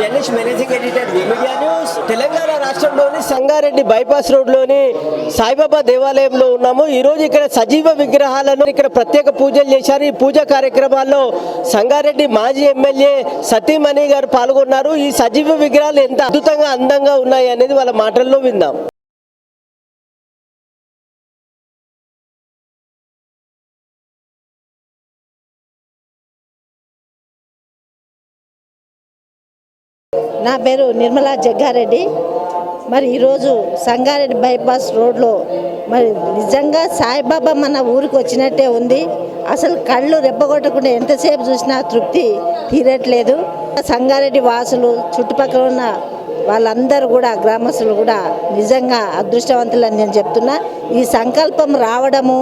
Journalist managing editor media news. Telangana రాష్ట్రంలోని Sangareddy bypass రోడ్లోని సాయిబాబా దేవాలయంలో ఉన్నాము. ఈ రోజు ఇక్కడ సజీవ విగ్రహాలను ఇక్కడ ప్రత్యేక పూజలు చేశారు. ఈ పూజా కార్యక్రమాల్లో సంగారెడ్డి మాజీ ఎమ్మెల్యే సతీమణి గారు పాల్గొన్నారు. ఈ సజీవ విగ్రహాలు ఎంత అద్భుతంగా అందంగా ఉన్నాయి అనేది వాళ్ళ మాటల్లో విందాం. నా పేరు నిర్మలా జగ్గారెడ్డి. మరి ఈరోజు సంగారెడ్డి బైపాస్ రోడ్లో మరి నిజంగా సాయిబాబా మన ఊరికి వచ్చినట్టే ఉంది. అసలు కళ్ళు రెప్పగొట్టకుండా ఎంతసేపు చూసినా తృప్తి తీరట్లేదు. సంగారెడ్డి వాసులు చుట్టుపక్కల ఉన్న వాళ్ళందరూ కూడా గ్రామస్తులు కూడా నిజంగా అదృష్టవంతులని నేను చెప్తున్నా. ఈ సంకల్పం రావడము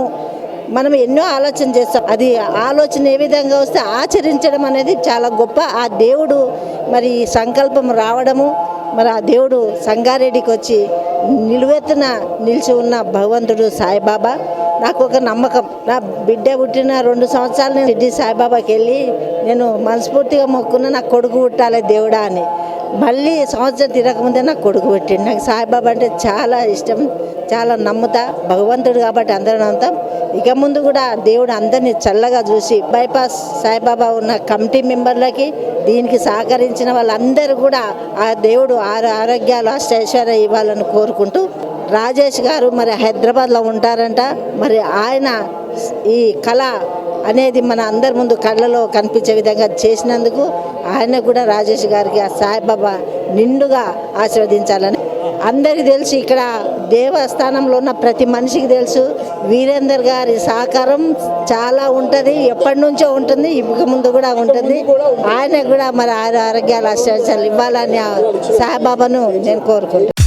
మనం ఎన్నో ఆలోచన చేస్తాం. అది ఆలోచన ఏ విధంగా వస్తే ఆచరించడం అనేది చాలా గొప్ప. ఆ దేవుడు మరి ఈ సంకల్పం రావడము మరి ఆ దేవుడు సంగారెడ్డికి వచ్చి నిలువెత్తున నిలిచి ఉన్న భగవంతుడు సాయిబాబా నాకు ఒక నమ్మకం. నా బిడ్డ పుట్టిన రెండు సంవత్సరాలు నేను రెడ్డి సాయిబాబాకి వెళ్ళి నేను మనస్ఫూర్తిగా మొక్కున్న నాకు కొడుకు పుట్టాలి దేవుడా అని. మళ్ళీ సంవత్సరం తిరగకముందే నాకు కొడుకు పెట్టిండు. నాకు సాయిబాబా అంటే చాలా ఇష్టం చాలా నమ్ముతా. భగవంతుడు కాబట్టి అందరం నమ్ముతాం. ఇక ముందు కూడా దేవుడు అందరినీ చల్లగా చూసి బైపాస్ సాయిబాబా ఉన్న కమిటీ మెంబర్లకి దీనికి సహకరించిన వాళ్ళందరూ కూడా ఆ దేవుడు ఆరు ఆరోగ్యాలు అష్టైశ్వర్య ఇవ్వాలని కోరుకుంటూ రాజేష్ గారు మరి హైదరాబాద్లో ఉంటారంట. మరి ఆయన ఈ కళ అనేది మన అందరి ముందు కళ్ళలో కనిపించే విధంగా చేసినందుకు ఆయన కూడా రాజేష్ గారికి ఆ సాయిబాబా నిండుగా ఆశీర్వదించాలని అందరికి తెలుసు ఇక్కడ దేవస్థానంలో ఉన్న ప్రతి మనిషికి తెలుసు. వీరేందర్ గారి సహకారం చాలా ఉంటుంది. ఎప్పటి నుంచో ఉంటుంది. ఇక ముందు కూడా ఉంటుంది. ఆయన కూడా మరి ఆరు ఆరోగ్యాలు ఆశీర్వదించాలి ఇవ్వాలని ఆ సాయిబాబాను నేను కోరుకుంటాను